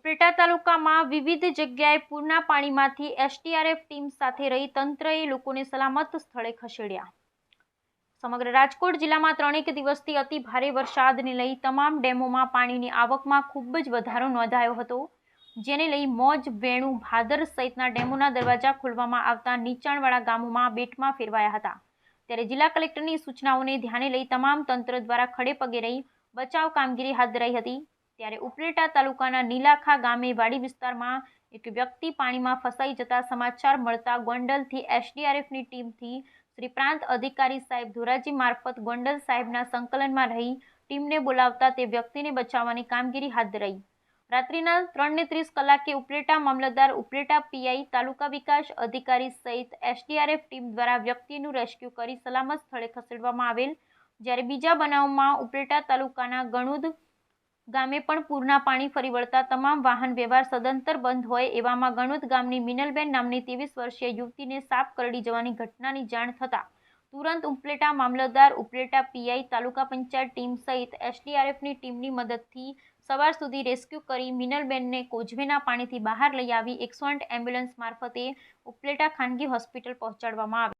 ઉપલેટા તાલુકામાં વિવિધ જગ્યાએ પૂરના પાણીમાંથી એસટીઆરએફ ટીમ સાથે રહી તંત્રએ લોકોને સલામત સ્થળે ખસેડ્યા. સમગ્ર રાજકોટ જિલ્લામાં ત્રણેક દિવસથી અતિ ભારે વરસાદને લઈ તમામ ડેમોમાં પાણીની આવકમાં ખૂબ જ વધારો નોંધાયો હતો, જેને લઈ મોજ, વેણુ, ભાદર સહિતના ડેમોના દરવાજા ખોલવામાં આવતા નીચાણવાળા ગામોમાં બેટમાં ફેરવાયા હતા. ત્યારે જિલ્લા કલેક્ટરની સૂચનાઓને ધ્યાને લઈ તમામ તંત્ર દ્વારા ખડે પગે રહી બચાવ કામગીરી હાથ ધરાઈ હતી. ત્યારે ઉપલેટા તાલુકાના નીલાખા ગામે વાડી વિસ્તારમાં એક વ્યક્તિ પાણીમાં ફસાઈ જતા સમાચાર મળતા ગોંડલથી એસડીઆરએફની ટીમથી શ્રી પ્રાંત અધિકારી સાહેબ ધોરાજી મારફત ગોંડલ સાહેબના સંકલનમાં રહી ટીમને બોલાવતા તે વ્યક્તિને બચાવવાની કામગીરી હાથ ધરાઈ. રાત્રિના ત્રણને ત્રીસ કલાકે ઉપલેટા મામલતદાર ઉપલેટા પીઆઈ તાલુકા વિકાસ અધિકારી સહિત એસડીઆરએફ ટીમ દ્વારા વ્યક્તિનું રેસ્ક્યુ કરી સલામત સ્થળે ખસેડવામાં આવેલ. જ્યારે બીજા બનાવમાં ઉપલેટા તાલુકાના ગણુદ ગામે પણ પૂરના પાણી ફરી વળતા તમામ વાહન વ્યવહાર સદંતર બંધ હોય એવામાં ગણોદ ગામની મિનલબેન નામની ત્રેવીસ વર્ષીય યુવતીને સાપ કરડી જવાની ઘટનાની જાણ થતાં તુરંત ઉપલેટા મામલતદાર, ઉપલેટા પીઆઈ, તાલુકા પંચાયત ટીમ સહિત એસડીઆરએફની ટીમની મદદથી સવાર સુધી રેસ્ક્યુ કરી મિનલબેનને કોઝવેના પાણીથી બહાર લઈ આવી એકસો એમ્બ્યુલન્સ મારફતે ઉપલેટા ખાનગી હોસ્પિટલ પહોંચાડવામાં આવી.